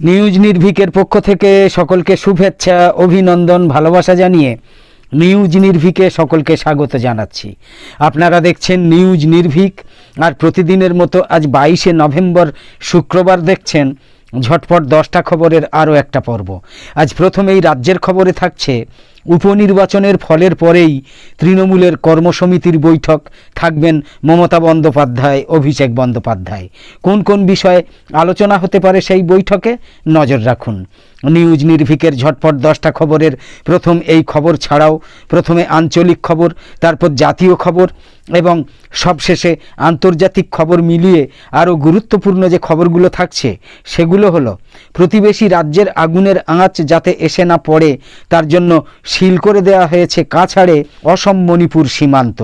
News নির্ভিকের পক্ষ থেকে সকলকে শুভেচ্ছা, অভিনন্দন, ভালোবাসা জানিয়ে নিউজ নির্ভিকে সকলকে স্বাগত জানাচ্ছি। আপনারা দেখছেন নিউজ নির্ভীক, আর প্রতিদিনের মতো আজ বাইশে নভেম্বর শুক্রবার দেখছেন ঝটপট দশটা খবরের আরও একটা পর্ব। আজ প্রথমেই রাজ্যের খবরে থাকছে উপনির্বাচনের ফলের পরেই তৃণমূলের কর্মসমিতির বৈঠক থাকবেন মমতা বন্দ্যোপাধ্যায়, অভিষেক বন্দ্যোপাধ্যায়। কোন কোন বিষয়ে আলোচনা হতে পারে সেই বৈঠকে নজর রাখুন। নিউজ নির্ভীকের ঝটপট দশটা খবরের প্রথম এই খবর ছাড়াও প্রথমে আঞ্চলিক খবর, তারপর জাতীয় খবর এবং সবশেষে আন্তর্জাতিক খবর মিলিয়ে আরও গুরুত্বপূর্ণ যে খবরগুলো থাকছে সেগুলো হলো, প্রতিবেশী রাজ্যের আগুনের আঁচ যাতে এসে না পড়ে, তার জন্য সিল করে দেওয়া হয়েছে কাছাড়ে অসম মণিপুর সীমান্ত।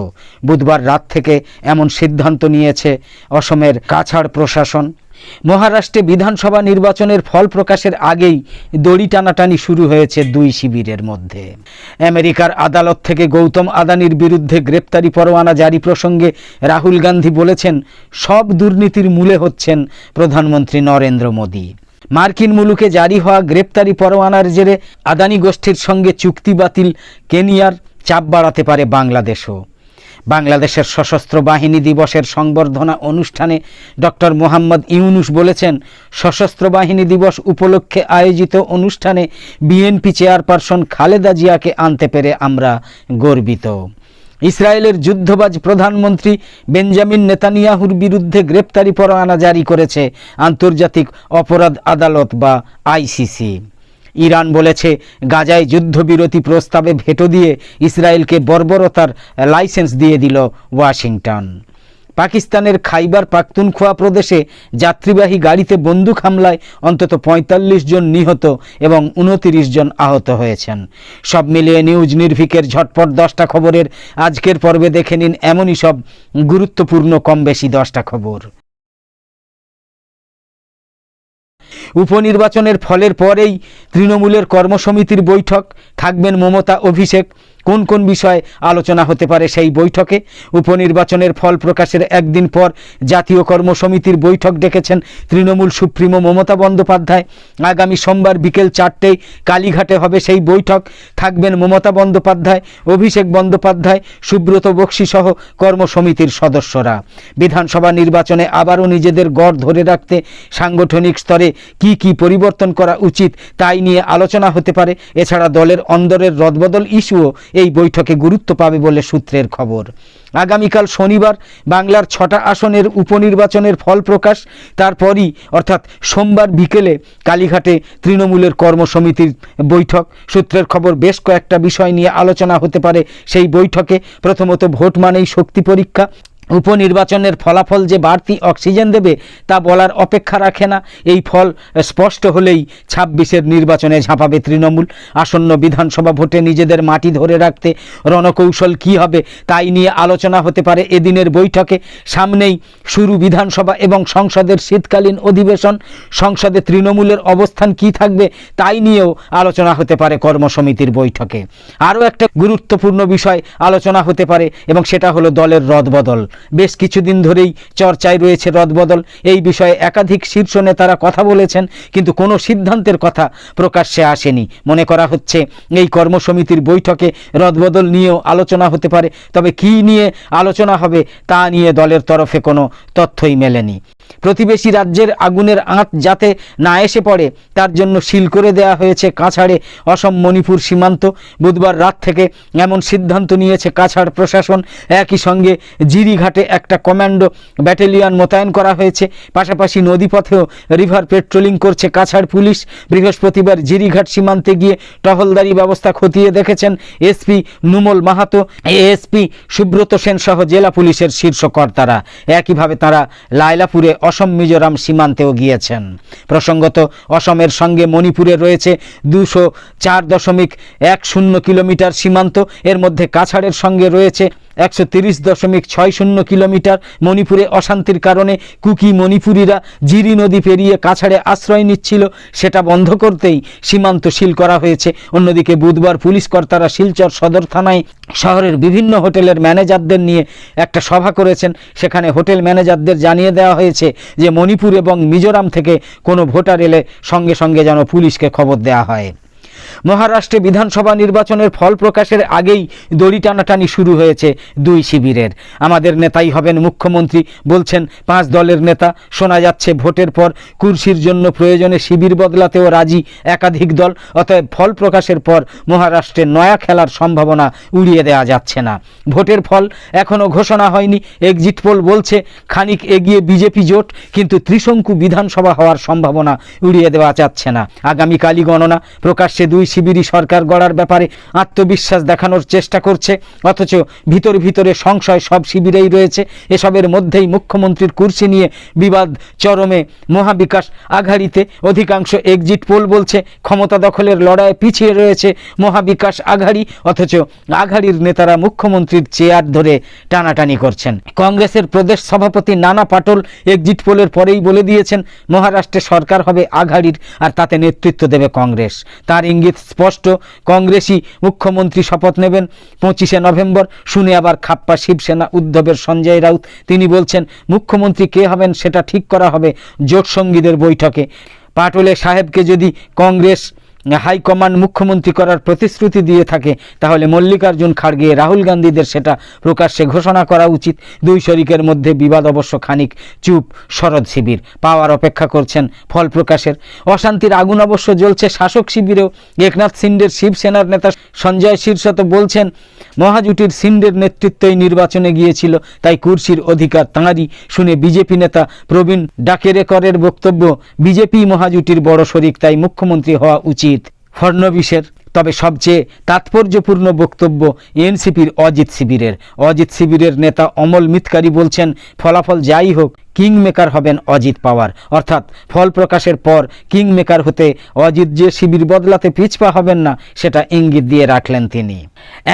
বুধবার রাত থেকে এমন সিদ্ধান্ত নিয়েছে অসমের কাছাড় প্রশাসন। মহারাষ্ট্রে বিধানসভা নির্বাচনের ফল প্রকাশের আগেই দড়ি টানাটানি শুরু হয়েছে দুই শিবিরের মধ্যে। আমেরিকার আদালত থেকে গৌতম আদানির বিরুদ্ধে গ্রেপ্তারি পরোয়ানা জারি প্রসঙ্গে রাহুল গান্ধী বলেছেন, সব দুর্নীতির মূলে হচ্ছেন প্রধানমন্ত্রী নরেন্দ্র মোদী। মার্কিন মুলুকে জারি হওয়া গ্রেপ্তারি পরোয়ানার জেরে আদানি গোষ্ঠীর সঙ্গে চুক্তি বাতিল কেনিয়ার চাপ বাড়াতে পারে বাংলাদেশও। বাংলাদেশের সশস্ত্র বাহিনী দিবসের সংবর্ধনা অনুষ্ঠানে ডক্টর মোহাম্মদ ইউনুস বলেছেন, সশস্ত্র বাহিনী দিবস উপলক্ষে আয়োজিত অনুষ্ঠানে বিএনপি চেয়ারপারসন খালেদা জিয়াকে আনতে পেরে আমরা গর্বিত। ইসরায়েলের যুদ্ধবাজ প্রধানমন্ত্রী বেঞ্জামিন নেতানিয়াহুর বিরুদ্ধে গ্রেপ্তারি পরোয়ানা জারি করেছে আন্তর্জাতিক অপরাধ আদালত বা আইসিসি। ইরান বলেছে, গাজায় যুদ্ধবিরতি প্রস্তাবে ভেটো দিয়ে ইসরায়েলকে বর্বরতার লাইসেন্স দিয়ে দিল ওয়াশিংটন। পাকিস্তানের খাইবার পাখতুনখোয়া প্রদেশে যাত্রীবাহী গাড়িতে বন্দুক হামলায় অন্তত ৪৫ জন নিহত এবং উনতিরিশ জন আহত হয়েছেন। সব মিলিয়ে নিউজ নির্ভিকের ঝটপট দশটা খবরের আজকের পর্বে দেখে নিন এমনই সব গুরুত্বপূর্ণ কম বেশি দশটা খবর। উপনির্বাচনের ফলের পরেই তৃণমূলের কর্মসমিতির বৈঠক থাকবেন মমতা অভিষেক কোন কোন বিষয়ে আলোচনা হতে পারে সেই বৈঠকে? উপনির্বাচনের ফল প্রকাশের একদিন পর জাতীয় কর্মসমিতির বৈঠক ডেকেছেন তৃণমূল সুপ্রিমো মমতা বন্দ্যোপাধ্যায়। আগামী সোমবার বিকেল চারটেয় কালীঘাটে হবে সেই বৈঠক। থাকবেন মমতা বন্দ্যোপাধ্যায়, অভিষেক বন্দ্যোপাধ্যায়, সুব্রত বক্সি সহ কর্মসমিতির সদস্যরা। বিধানসভা নির্বাচনে আবারও নিজেদের গড় ধরে রাখতে সাংগঠনিক স্তরে কি কি পরিবর্তন করা উচিত তাই নিয়ে আলোচনা হতে পারে। এছাড়া দলের অন্দরের রদবদল ইস্যুও এই বৈঠকে গুরুত্ব পাবে বলে সূত্রের খবর। আগামীকাল শনিবার বাংলার ছটা আসনের উপনির্বাচনের ফল প্রকাশ। তারপরই, অর্থাৎ সোমবার বিকেলে কালীঘাটে তৃণমূলের কর্মসমিতির বৈঠক। সূত্রের খবর, বেশ কয়েকটা বিষয় নিয়ে আলোচনা হতে পারে সেই বৈঠকে। প্রথমত ভোট মানেই শক্তি পরীক্ষা। উপনির্বাচনের ফলাফল যে বাড়তি অক্সিজেন দেবে তা বলার অপেক্ষা রাখে না। এই ফল স্পষ্ট হলেই ছাব্বিশের নির্বাচনে ঝাঁপাবে তৃণমূল। আসন্ন বিধানসভা ভোটে নিজেদের মাটি ধরে রাখতে রণকৌশল কী হবে তাই নিয়ে আলোচনা হতে পারে এদিনের বৈঠকে। সামনেই শুরু বিধানসভা এবং সংসদের শীতকালীন অধিবেশন। সংসদে তৃণমূলের অবস্থান কি থাকবে তাই নিয়েও আলোচনা হতে পারে কর্মসমিতির বৈঠকে। আরও একটা গুরুত্বপূর্ণ বিষয় আলোচনা হতে পারে এবং সেটা হলো দলের রদবদল। বেশ কিছুদিন ধরেই চর্চায় রয়েছে রদবদল। এই বিষয়ে একাধিক শীর্ষ নেতারা কথা বলেছেন, কিন্তু কোনো সিদ্ধান্তের কথা প্রকাশ্যে আসেনি। মনে করা হচ্ছে, এই কর্মসমিতির বৈঠকে রদবদল নিয়েও আলোচনা হতে পারে। তবে কি নিয়ে আলোচনা হবে তা নিয়ে দলের তরফে কোনো তথ্যই মেলেনি। প্রতিবেশী রাজ্যের আগুনের আঁচ যাতে না এসে পড়ে, তার জন্য সিল করে দেওয়া হয়েছে কাছাড়ে অসম মণিপুর সীমান্ত। বুধবার রাত থেকে এমন সিদ্ধান্ত নিয়েছে কাছাড় প্রশাসন। একই সঙ্গে জিরিঘাটে একটা কমান্ডো ব্যাটালিয়ন মোতায়েন করা হয়েছে। পাশাপাশি নদীপথেও রিভার পেট্রোলিং করছে কাছাড় পুলিশ। বৃহস্পতিবার জিরিঘাট সীমান্তে গিয়ে টহলদারি ব্যবস্থা খতিয়ে দেখেছেন এসপি নুমল মাহাতো। এএসপি সুব্রত সেন সহ জেলা পুলিশের শীর্ষ কর্তারা। একইভাবে তারা লায়লাপুরে অসম মিজোরাম সীমান্তেও গিয়েছেন। প্রসঙ্গত, অসমের সঙ্গে মণিপুরে রয়েছে দুশো চার দশমিক এক শূন্য কিলোমিটার সীমান্ত। এর মধ্যে কাছাড়ের সঙ্গে রয়েছে একশো তিরিশ দশমিক ছয় শূন্য কিলোমিটার মণিপুরে অশান্তির কারণে কুকি মণিপুরীরা জিরি নদী পেরিয়ে কাছাড়ে আশ্রয় নিচ্ছিল। সেটা বন্ধ করতেই সীমান্ত সিল করা হয়েছে। অন্যদিকে বুধবার পুলিশ কর্তারা শিলচর সদর থানায় শহরের বিভিন্ন হোটেলের ম্যানেজারদের নিয়ে একটা সভা করেছেন। সেখানে হোটেল ম্যানেজারদের জানিয়ে দেওয়া হয়েছে যে মণিপুর এবং মিজোরাম থেকে কোনো ভোটার এলে সঙ্গে সঙ্গে যেন পুলিশকে খবর দেওয়া হয়। মহারাষ্ট্রে বিধানসভা নির্বাচনের ফল প্রকাশের আগেই দড়ি টানাটানি শুরু হয়েছে দুই শিবিরের। আমাদের নেতাই হবেন মুখ্যমন্ত্রী, বলছেন পাঁচ দলের নেতা। শোনা যাচ্ছে ভোটের পর কুর্সির জন্য প্রয়োজনে শিবির বদলাতেও রাজি একাধিক দল। অতএব ফল প্রকাশের পর মহারাষ্ট্রে নয়া খেলার সম্ভাবনা উড়িয়ে দেওয়া যাচ্ছে না। ভোটের ফল এখনও ঘোষণা হয়নি। এক্সিট পোল বলছে খানিক এগিয়ে বিজেপি জোট, কিন্তু ত্রিশঙ্কু বিধানসভা হওয়ার সম্ভাবনা উড়িয়ে দেওয়া যাচ্ছে না। আগামীকালই গণনা প্রকাশ্যে দুই শিবিরই সরকার গড়ার ব্যাপারে আত্মবিশ্বাস দেখানোর চেষ্টা করছে, অথচ ভিতর ভিতরে সংশয় সব শিবিরেই রয়েছে। এসবের মধ্যেই মুখ্যমন্ত্রীর কুর্সি নিয়ে বিবাদ চরমে। মহাবিকাশ আঘাড়িতে অধিকাংশ এক্সিট পোল বলছে, ক্ষমতা দখলের লড়াইয়ে পিছিয়ে রয়েছে মহাবিকাশ আঘাড়ি, অথচ আঘাড়ির নেতারা মুখ্যমন্ত্রীর চেয়ার ধরে টানাটানি করছেন। কংগ্রেসের প্রদেশ সভাপতি নানা পাটল এক্সিট পোলের পরেই বলে দিয়েছেন, মহারাষ্ট্রে সরকার হবে আঘাড়ির, আর তাতে নেতৃত্ব দেবে কংগ্রেস। তার ইঙ্গিত স্পষ্ট। কংগ্রেসই মুখ্যমন্ত্রী শপথ নেবেন। পঁচিশে নভেম্বর শুনে আবার খাপ্পা শিবসেনা উদ্ধবের সঞ্জয় রাউত। তিনি বলছেন, মুখ্যমন্ত্রী কে হবেন সেটা ঠিক করা হবে জোটসঙ্গীদের বৈঠকে। পাটলে সাহেবকে যদি কংগ্রেস হাইকমান্ড মুখ্যমন্ত্রী করার প্রতিশ্রুতি দিয়ে থাকে, তাহলে মল্লিকার্জুন খাড়গে, রাহুল গান্ধীদের সেটা প্রকাশ্যে ঘোষণা করা উচিত। দুই শরিকের মধ্যে বিবাদ অবশ্য খানিক চুপ, শরদ শিবির। পাওয়ার অপেক্ষা করছেন ফল প্রকাশের। অশান্তির আগুন অবশ্য জ্বলছে শাসক শিবিরেও। একনাথ সিন্ডের শিবসেনার নেতা সঞ্জয় শীর্ষত বলছেন, মহাজুটির সিন্ডের নেতৃত্বেই নির্বাচনে গিয়েছিল, তাই কুর্সির অধিকার তাঁরই। শুনে বিজেপি নেতা প্রবীণ ডাকেরেকরের বক্তব্য, বিজেপি মহাজুটির বড় শরিক, তাই মুখ্যমন্ত্রী হওয়া উচিত। ফডনবিসের তবে সবচেয়ে তাৎপর্যপূর্ণ বক্তব্য এনসিপির অজিত শিবিরের। অজিত শিবিরের নেতা অমল মিতকারী বলছেন, ফলাফল যাই হোক কিং মেকার হবেন অজিত পাওয়ার। অর্থাৎ ফল প্রকাশের পর কিং মেকার হতে অজিত যে শিবির বদলাতে পিছপা হবেন না, সেটা ইঙ্গিত দিয়ে রাখলেন তিনি।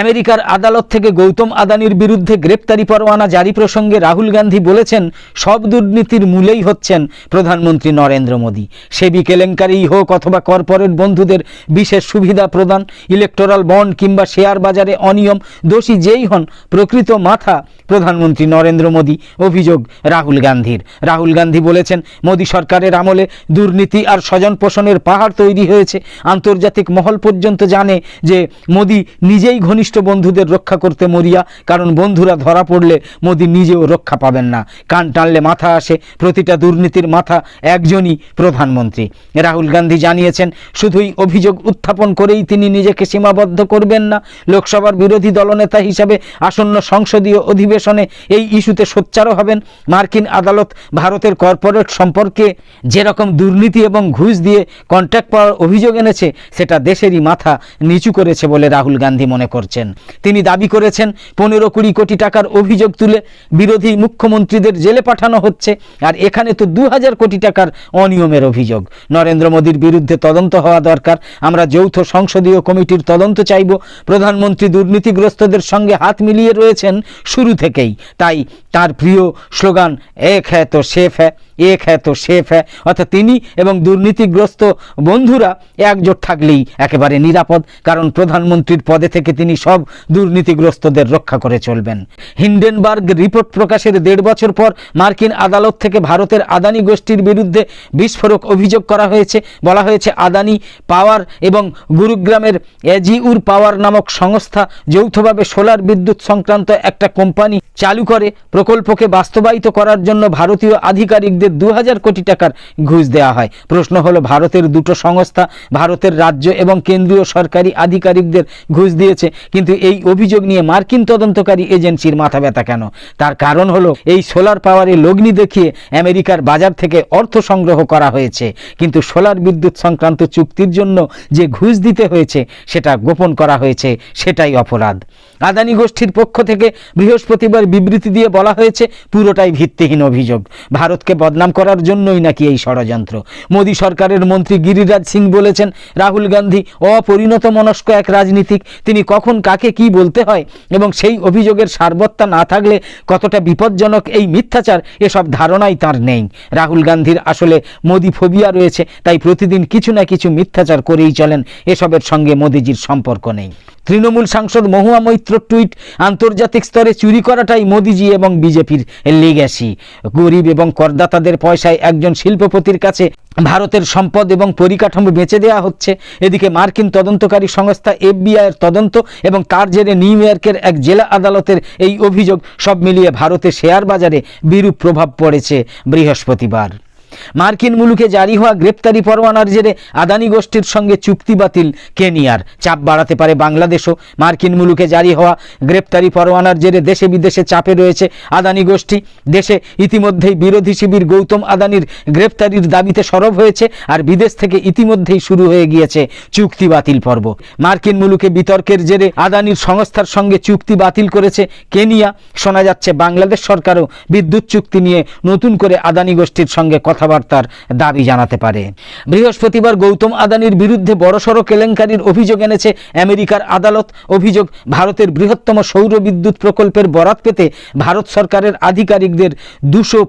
আমেরিকার আদালত থেকে গৌতম আদানির বিরুদ্ধে গ্রেপ্তারি পরোয়ানা জারি প্রসঙ্গে রাহুল গান্ধী বলেছেন, সব দুর্নীতির মূলেই হচ্ছেন প্রধানমন্ত্রী নরেন্দ্র মোদী। সেবি কেলেঙ্কারিই হোক অথবা কর্পোরেট বন্ধুদের বিশেষ সুবিধা প্রদান, ইলেকটোরাল বন্ড কিংবা শেয়ার বাজারে অনিয়ম, দোষী যেই হন, প্রকৃত মাথা প্রধানমন্ত্রী নরেন্দ্র মোদী, অভিযোগ রাহুল গান্ধীর। রাহুল গান্ধী বলেছেন, মোদী সরকারের আমলে দুর্নীতি আর স্বজন পোষণের পাহাড় তৈরি হয়েছে। আন্তর্জাতিক মহল পর্যন্ত জানে যে মোদী নিজেই ঘনিষ্ঠ বন্ধুদের রক্ষা করতে মরিয়া, কারণ বন্ধুরা ধরা পড়লে মোদী নিজেও রক্ষা পাবেন না। কান টানলে মাথা আসে, প্রতিটা দুর্নীতির মাথা একজনই প্রধানমন্ত্রী। রাহুল গান্ধী জানিয়েছেন, শুধুই অভিযোগ উত্থাপন করেই তিনি নিজেকে সীমাবদ্ধ করবেন না। লোকসভার বিরোধী দলনেতা হিসাবে আসন্ন সংসদীয় অধিবেশনে এই ইস্যুতে সোচ্চারও হবেন। মার্কিন আদালত ভারতের কর্পোরেট সম্পর্কে যেরকম দুর্নীতি এবং ঘুষ দিয়ে কন্ট্রাক্ট পাওয়ার অভিযোগ এনেছে, সেটা দেশেরই মাথা নিচু করেছে বলে রাহুল গান্ধী মনে করছেন। তিনি দাবি করেছেন, পনেরো কুড়ি কোটি টাকার অভিযোগ তুলে বিরোধী মুখ্যমন্ত্রীদের জেলে পাঠানো হচ্ছে, আর এখানে তো দু হাজার কোটি টাকার অনিয়মের অভিযোগ। নরেন্দ্র মোদীর বিরুদ্ধে তদন্ত হওয়া দরকার। আমরা যৌথ সংসদীয় কমিটির তদন্ত চাইব। প্রধানমন্ত্রী দুর্নীতিগ্রস্তদের সঙ্গে হাত মিলিয়ে রয়েছেন শুরু থেকেই। তাই তার প্রিয় স্লোগান, এক হ্যাঁ তো শেফ হ্যাঁ এক হ্যাঁ তো শেফ হ্যাঁ। অর্থাৎ তিনি এবং দুর্নীতিগ্রস্ত বন্ধুরা একজোট থাকলেই একেবারে নিরাপদ, কারণ প্রধানমন্ত্রীর পদে থেকে তিনি সব দুর্নীতিগ্রস্তদের রক্ষা করে চলবেন। হিন্ডেনবার্গ রিপোর্ট প্রকাশের দেড় বছর পর মার্কিন আদালত থেকে ভারতের আদানি গোষ্ঠীর বিরুদ্ধে বিস্ফোরক অভিযোগ করা হয়েছে। বলা হয়েছে, আদানি পাওয়ার এবং গুরুগ্রামের এজিউর পাওয়ার নামক সংস্থা যৌথভাবে সোলার বিদ্যুৎ সংক্রান্ত একটা কোম্পানি চালু করে। প্রকল্পকে বাস্তবায়িত করার জন্য ভারতীয় আধিকারিকদের দু হাজার কোটি টাকার ঘুষ দেওয়া হয়। প্রশ্ন হলো, ভারতের দুটো সংস্থা, ভারতের রাজ্য এবং কেন্দ্রীয় সরকারি আধিকারিকদের ঘুষ দিয়েছে, কিন্তু এই অভিযোগ নিয়ে মার্কিন তদন্তকারী এজেন্সির মাথা ব্যথা কেন? তার কারণ হলো, এই সোলার পাওয়ারে লগ্নি দেখিয়ে আমেরিকার বাজার থেকে অর্থ সংগ্রহ করা হয়েছে। কিন্তু সোলার বিদ্যুৎ সংক্রান্ত চুক্তির জন্য যে ঘুষ দিতে হয়েছে, সেটা গোপন করা হয়েছে, সেটাই অপরাধ। আদানি গোষ্ঠীর পক্ষ থেকে বৃহস্পতিবার বিবৃতি দিয়ে বলা হয়েছে, পুরোটাই ভিত্তিহীন অভিযোগ। ভারতকে বদনাম বদনাম করার জন্যই নাকি এই ষড়যন্ত্র? মোদী সরকারের মন্ত্রী গিরিরাজ সিং বলেছেন, রাহুল গান্ধী অপরিণত মনস্ক এক রাজনীতিক, তিনি কখন কাকে কি বলতে হয় এবং সেই অভিযোগের সারবত্তা না থাকলে কতটা বিপজ্জনক এই মিথ্যাচার, এসব ধারণাই তার নেই। রাহুল গান্ধীর আসলে মোদি ফোবিয়া রয়েছে, তাই প্রতিদিন কিছু না কিছু মিথ্যাচার করেই চলেন, এসবের সঙ্গে মোদিজির সম্পর্ক নেই। তৃণমূল সাংসদ মহুয়া মৈত্র টুইট, আন্তর্জাতিক স্তরে চুরি করাটাই মোদিজি এবং বিজেপির লেগ্যাসি গরিব এবং করদাতাদের পয়সায় একজন শিল্পপতির কাছে ভারতের সম্পদ এবং পরিকাঠামো বেচে দেওয়া হচ্ছে। এদিকে মার্কিন তদন্তকারী সংস্থা এফবিআইয়ের তদন্ত এবং তার জেরে নিউ ইয়র্কের এক জেলা আদালতের এই অভিযোগ সব মিলিয়ে ভারতের শেয়ার বাজারে বিরূপ প্রভাব পড়েছে বৃহস্পতিবার। মার্কিন মুলুকে জারি হওয়া গ্রেপ্তারি পরোয়ানার জেরে আদানি গোষ্ঠীর সঙ্গে চুক্তি বাতিল কেনিয়ার। চাপ বাড়াতে পারে বাংলাদেশও। মার্কিন মুলুকে জারি হওয়া গ্রেপ্তারি পরোয়ানার জেরে দেশে বিদেশে চাপে রয়েছে আদানি গোষ্ঠী। দেশে ইতিমধ্যেই বিরোধী শিবির গৌতম আদানির গ্রেপ্তারির দাবিতে সরব হয়েছে আর বিদেশ থেকে ইতিমধ্যেই শুরু হয়ে গিয়েছে চুক্তি বাতিল পর্ব। মার্কিন মুলুকে বিতর্কের জেরে আদানির সংস্থার সঙ্গে চুক্তি বাতিল করেছে কেনিয়া। শোনা যাচ্ছে, বাংলাদেশ সরকারও বিদ্যুৎ চুক্তি নিয়ে নতুন করে আদানি গোষ্ঠীর সঙ্গে কথাবার্তার দাবি জানাতে পারে। বৃহস্পতিবার গৌতম আদানির বিরুদ্ধে বড়সড় কেলেঙ্কারির অভিযোগ এনেছে আমেরিকার আদালত। অভিযোগ, ভারতের বৃহত্তম সৌর বিদ্যুৎ প্রকল্পের বরাত পেতে ভারত সরকারের আধিকারিকদের দুশো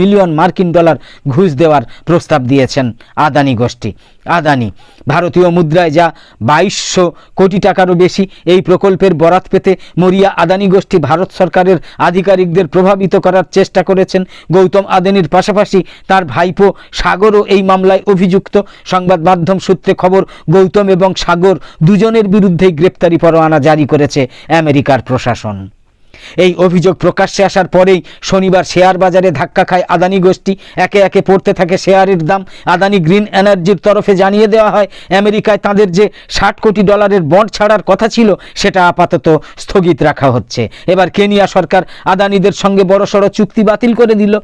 মিলিয়ন মার্কিন ডলার ঘুষ দেওয়ার প্রস্তাব দিয়েছেন আদানি গোষ্ঠী। আদানি, ভারতীয় মুদ্রায় যা বাইশশো কোটি টাকারও বেশি, এই প্রকল্পের বরাত পেতে মরিয়া আদানি গোষ্ঠী ভারত সরকারের আধিকারিকদের প্রভাবিত করার চেষ্টা করেছেন। গৌতম আদানির পাশাপাশি তার ভাইপো সাগরও এই মামলায় অভিযুক্ত। সংবাদ মাধ্যম সূত্রে খবর, গৌতম এবং সাগর দুজনের বিরুদ্ধেই গ্রেপ্তারি পরোয়ানা জারি করেছে আমেরিকার প্রশাসন। এই অভিযোগ প্রকাশ্যে আসার পরেই শনিবার শেয়ার বাজারে ধাক্কা খায় আদানি গোষ্ঠী। একে একে পড়তে থাকে শেয়ারের দাম। আদানি গ্রিন এনার্জির তরফে জানিয়ে দেওয়া হয়, আমেরিকায় তাদের যে ষাট কোটি ডলারের বন্ড ছাড়ার কথা ছিল, সেটা আপাতত স্থগিত রাখা হচ্ছে। এবার কেনিয়া সরকার আদানিদের সঙ্গে বড়সড় চুক্তি বাতিল করে দিল।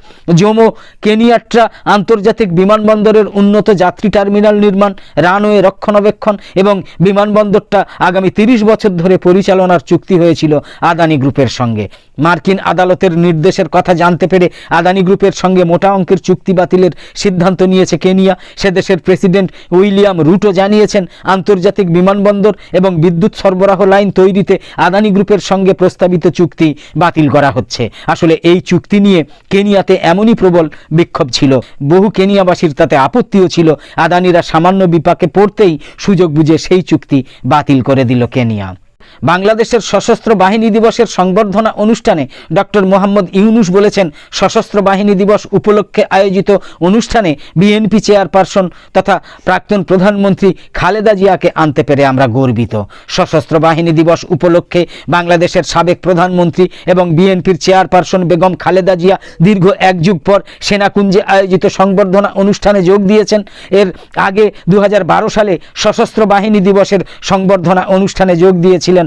জমো কেনিয়াট্রা আন্তর্জাতিক বিমানবন্দরের উন্নত যাত্রী টার্মিনাল নির্মাণ, রানওয়ে রক্ষণাবেক্ষণ এবং বিমানবন্দরটা আগামী তিরিশ বছর ধরে পরিচালনার চুক্তি হয়েছিল আদানি গ্রুপের সঙ্গে। মার্কিন আদালতের নির্দেশের কথা জানতে পেরে আদানি গ্রুপের সঙ্গে মোটা অঙ্কের চুক্তি বাতিলের সিদ্ধান্ত নিয়েছে কেনিয়া। সে দেশের প্রেসিডেন্ট উইলিয়াম রুটো জানিয়েছেন, আন্তর্জাতিক বিমানবন্দর এবং বিদ্যুৎ সরবরাহ লাইন তৈরিতে আদানি গ্রুপের সঙ্গে প্রস্তাবিত চুক্তি বাতিল করা হচ্ছে। আসলে এই চুক্তি নিয়ে কেনিয়াতে এমনই প্রবল বিক্ষোভ ছিল। বহু কেনিয়াবাসীর তাতে আপত্তিও ছিল। আদানিরা সামান্য বিপাকে পড়তেই সুযোগ বুঝে সেই চুক্তি বাতিল করে দিল কেনিয়া। বাংলাদেশের সশস্ত্র বাহিনী দিবসের সংবর্ধনা অনুষ্ঠানে ডক্টর মোহাম্মদ ইউনুস বলেছেন, সশস্ত্র বাহিনী দিবস উপলক্ষে আয়োজিত অনুষ্ঠানে বিএনপি চেয়ারপারসন তথা প্রাক্তন প্রধানমন্ত্রী খালেদা জিয়াকে আনতে পেরে আমরা গর্বিত। সশস্ত্র বাহিনী দিবস উপলক্ষে বাংলাদেশের সাবেক প্রধানমন্ত্রী এবং বিএনপির চেয়ারপারসন বেগম খালেদা জিয়া দীর্ঘ এক যুগ পর সেনাকুঞ্জে আয়োজিত সংবর্ধনা অনুষ্ঠানে যোগ দিয়েছেন। এর আগে দু হাজার বারো সালে সশস্ত্র বাহিনী দিবসের সংবর্ধনা অনুষ্ঠানে যোগ দিয়েছিলেন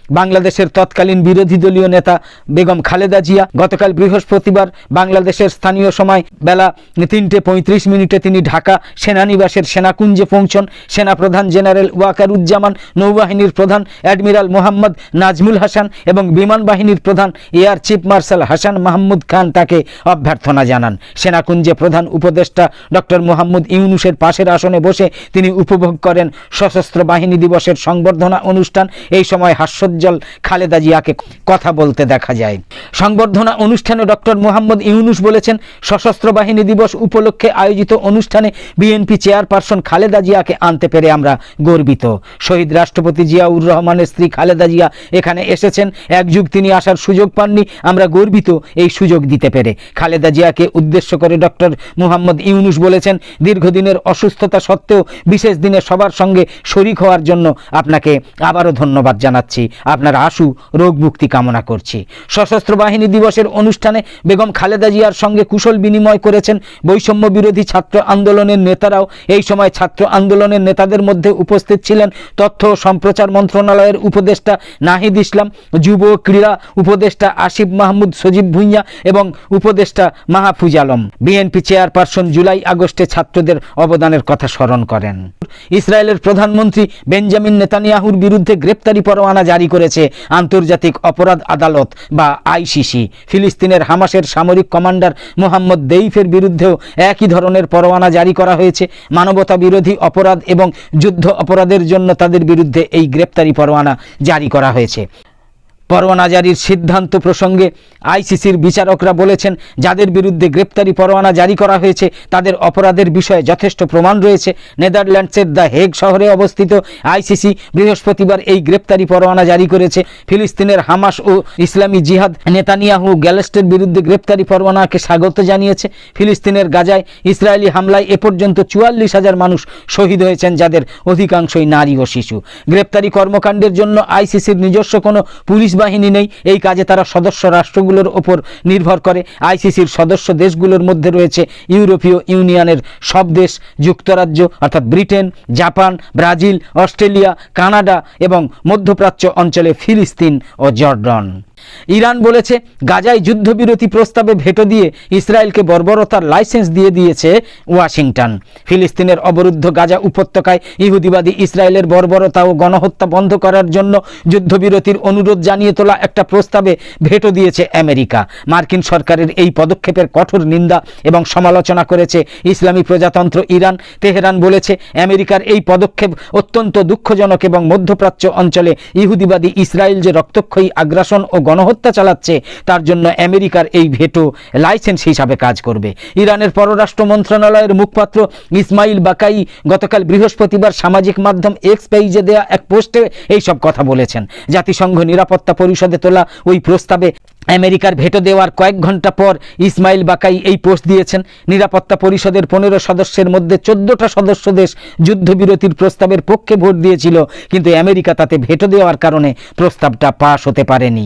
বাংলাদেশের তৎকালীন বিরোধী দলীয় নেতা বেগম খালেদা জিয়া গতকাল বৃহস্পতিবার বাংলাদেশের স্থানীয় সময় বেলা তিনটে পঁয়ত্রিশ মিনিটে তিনি ঢাকা সেনানিবাসের সেনাকুঞ্জে পৌঁছন। সেনাপ্রধান জেনারেল ওয়াকারুজ্জামান, নৌবাহিনীর প্রধান অ্যাডমিরাল মোহাম্মদ নাজমুল হাসান এবং বিমান বাহিনীর প্রধান air chief marshal Hasan Mahmud Khan তাকে অভ্যর্থনা জানান। সেনাকুঞ্জে প্রধান উপদেষ্টা ডক্টর মোহাম্মদ ইউনুসের পাশের আসনে বসে তিনি উপভোগ করেন সশস্ত্র বাহিনী দিবসের সংবর্ধনা অনুষ্ঠান। এই সময় হাস্যোজ্জ্বল খালেদা জিয়াকে কথা বলতে দেখা যায়। সংবর্ধনা অনুষ্ঠানে ডক্টর মোহাম্মদ ইউনুস বলেছেন, সশস্ত্র বাহিনী দিবস উপলক্ষে আয়োজিত অনুষ্ঠানে বিএনপি চেয়ারপারসন খালেদা জিয়াকে আনতে পেরে আমরা গর্বিত। শহীদ রাষ্ট্রপতি জিয়াউর রহমানের স্ত্রী খালেদা জিয়া এখানে এসেছেন। এক যুগ তিনি আসার সুযোগ পাননি, আমরা গর্বিত এই সুযোগ দিতে পেরে। খালেদা জিয়াকে উদ্দেশ্য করে ডক্টর মুহাম্মদ ইউনুস বলেছেন, দীর্ঘদিনের অসুস্থতা সত্ত্বেও বিশেষ দিনে সবার সঙ্গে শরিক হওয়ার জন্য আপনাকে আবারও ধন্যবাদ জানাচ্ছি। আপনার আশু রোগ মুক্তি কামনা করছি। সশস্ত্র বাহিনী দিবসের অনুষ্ঠানে বেগম খালেদা জিয়ার সঙ্গে কুশল বিনিময় করেছেন বৈষম্য বিরোধী ছাত্র আন্দোলনের নেতারাও। এই সময় ছাত্র আন্দোলনের নেতাদের মধ্যে উপস্থিত ছিলেন তথ্য সম্প্রচার মন্ত্রণালয়ের উপদেষ্টা নাহিদ ইসলাম, যুব ক্রীড়া উপদেষ্টা আসিফ মাহমুদ, সজীব ভুঁইয়া এবং উপদেষ্টা Mahfuz Alam. BNP chairperson July আগস্টে ছাত্রদের অবদানের কথা স্মরণ করেন। ইসরায়েলের প্রধানমন্ত্রী বেঞ্জামিন নেতানিয়াহুর বিরুদ্ধে গ্রেপ্তারি পরোয়ানা জারি করে করেছে আন্তর্জাতিক অপরাধ আদালত বা আইসিসি। ফিলিস্তিনের হামাসের সামরিক কমান্ডার মোহাম্মদ দেইফের বিরুদ্ধেও একই ধরনের পরোয়ানা জারি করা হয়েছে। মানবতা বিরোধী অপরাধ এবং যুদ্ধ অপরাধের জন্য তাদের বিরুদ্ধে এই গ্রেপ্তারি পরোয়ানা জারি করা হয়েছে। পরোয়ানা জারির সিদ্ধান্ত প্রসঙ্গে আইসিসির বিচারকরা বলেছেন, যাদের বিরুদ্ধে গ্রেপ্তারি পরোয়ানা জারি করা হয়েছে, তাদের অপরাধের বিষয়ে যথেষ্ট প্রমাণ রয়েছে। নেদারল্যান্ডসের দ্য হেগ শহরে অবস্থিত আইসিসি বৃহস্পতিবার এই গ্রেপ্তারি পরোয়ানা জারি করেছে। ফিলিস্তিনের হামাস ও ইসলামী জিহাদ নেতানিয়াহু গ্যালেস্টের বিরুদ্ধে গ্রেপ্তারি পরোয়ানাকে স্বাগত জানিয়েছে। ফিলিস্তিনের গাজায় ইসরায়েলি হামলায় এ পর্যন্ত চুয়াল্লিশ হাজার মানুষ শহীদ হয়েছেন, যাদের অধিকাংশই নারী ও শিশু। গ্রেপ্তারি কর্মকাণ্ডের জন্য আইসিসির নিজস্ব কোনো পুলিশ বাহিনী নেই। এই কাজে তারা সদস্য রাষ্ট্রগুলোর ওপর নির্ভর করে। আইসিসির সদস্য দেশগুলোর মধ্যে রয়েছে ইউরোপীয় ইউনিয়নের সব দেশ, যুক্তরাজ্য, অর্থাৎ Britain, Japan, Brazil, Australia, Canada এবং মধ্যপ্রাচ্য অঞ্চলে ফিলিস্তিন ও জর্ডন। ইরান বলেছে, গাজায় যুদ্ধবিরতি প্রস্তাবে ভেটো দিয়ে ইসরায়েলকে বর্বরতার লাইসেন্স দিয়ে দিয়েছে ওয়াশিংটন। ফিলিস্তিনের অবরুদ্ধ গাজা উপত্যকায় ইহুদিবাদী ইসরায়েলের বর্বরতা ও গণহত্যা বন্ধ করার জন্য যুদ্ধবিরতির অনুরোধ জানিয়ে তোলা একটা প্রস্তাবে ভেটো দিয়েছে আমেরিকা। মার্কিন সরকারের এই পদক্ষেপের কঠোর নিন্দা এবং সমালোচনা করেছে ইসলামী প্রজাতন্ত্র ইরান। তেহরান বলেছে, আমেরিকার এই পদক্ষেপ অত্যন্ত দুঃখজনক এবং মধ্যপ্রাচ্য অঞ্চলে ইহুদিবাদী ইসরায়েল যে রক্তক্ষয়ী, আগ্রাসন ও গণহত্যা চালাচ্ছে, তার জন্য আমেরিকার এই ভেটো লাইসেন্স হিসাবে কাজ করবে। ইরানের পররাষ্ট্র মন্ত্রণালয়ের মুখপাত্র ইসমাইল বাকাই গতকাল বৃহস্পতিবার সামাজিক মাধ্যম এক্স পেইজে দেয়া এক পোস্টে এইসব কথা বলেছেন। জাতিসংঘ নিরাপত্তা পরিষদে তোলা ওই প্রস্তাবে আমেরিকার ভেটো দেওয়ার কয়েক ঘণ্টা পর ইসমাইল বাকাই এই পোস্ট দিয়েছেন। নিরাপত্তা পরিষদের পনেরো সদস্যের মধ্যে চোদ্দটা সদস্য দেশ যুদ্ধবিরতির প্রস্তাবের পক্ষে ভোট দিয়েছিল, কিন্তু আমেরিকা তাতে ভেটো দেওয়ার কারণে প্রস্তাবটা পাশ হতে পারেনি।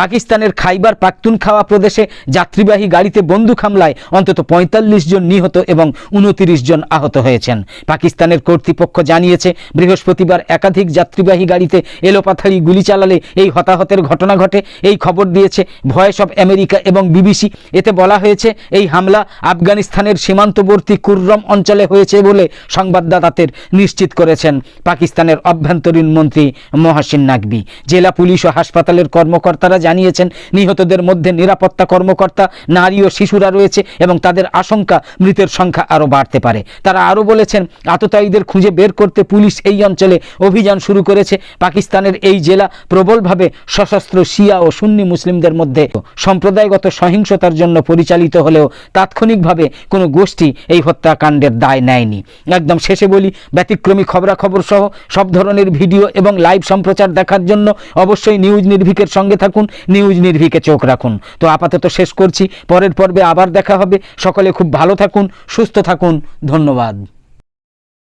পাকিস্তানের খাইবার পাখতুনখাওয়া প্রদেশে যাত্রীবাহী গাড়িতে বন্দুক হামলায় অন্তত পঁয়তাল্লিশ জন নিহত এবং উনতিরিশ জন আহত হয়েছেন। পাকিস্তানের কর্তৃপক্ষ জানিয়েছে, বৃহস্পতিবার একাধিক যাত্রীবাহী গাড়িতে এলোপাথারি গুলি চালালে এই হতাহতের ঘটনা ঘটে। এই খবর দিয়েছে ভয়েস অব আমেরিকা এবং বিবিসি। এতে বলা হয়েছে, এই হামলা আফগানিস্তানের সীমান্তবর্তী কুর্রম অঞ্চলে হয়েছে বলে সংবাদদাতাদের নিশ্চিত করেছেন পাকিস্তানের অভ্যন্তরীণ মন্ত্রী মহাসিন নাকবি জেলা পুলিশ ও হাসপাতালের কর্মকর্তারা জানিয়েছেন, নিহতদের মধ্যে নিরাপত্তা কর্মকর্তা, নারী ও শিশুরা রয়েছে এবং তাদের আশঙ্কা মৃতের সংখ্যা আরও বাড়তে পারে। তারা আরও বলেছেন, আততায়ীদের খুঁজে বের করতে পুলিশ এই অঞ্চলে অভিযান শুরু করেছে। পাকিস্তানের এই জেলা প্রবলভাবে সশস্ত্র শিয়া ও সুন্নি মুসলিমদের মধ্যে সম্প্রদায়গত সহিংসতার জন্য পরিচালিত হলেও তাৎক্ষণিকভাবে কোনো গোষ্ঠী এই হত্যাকাণ্ডের দায় নেয়নি। একদম শেষে বলি, ব্যতিক্রমী খবরাখবর সহ সব ধরনের ভিডিও এবং লাইভ সম্প্রচার দেখার জন্য অবশ্যই নিউজ নির্ভিকের সঙ্গে থাকুন, নিউজ নির্ভিকে চোখ রাখুন। তো আপাতত শেষ করছি, পরের পর্বে আবার দেখা হবে, সকলে খুব ভালো থাকুন, সুস্থ থাকুন, ধন্যবাদ।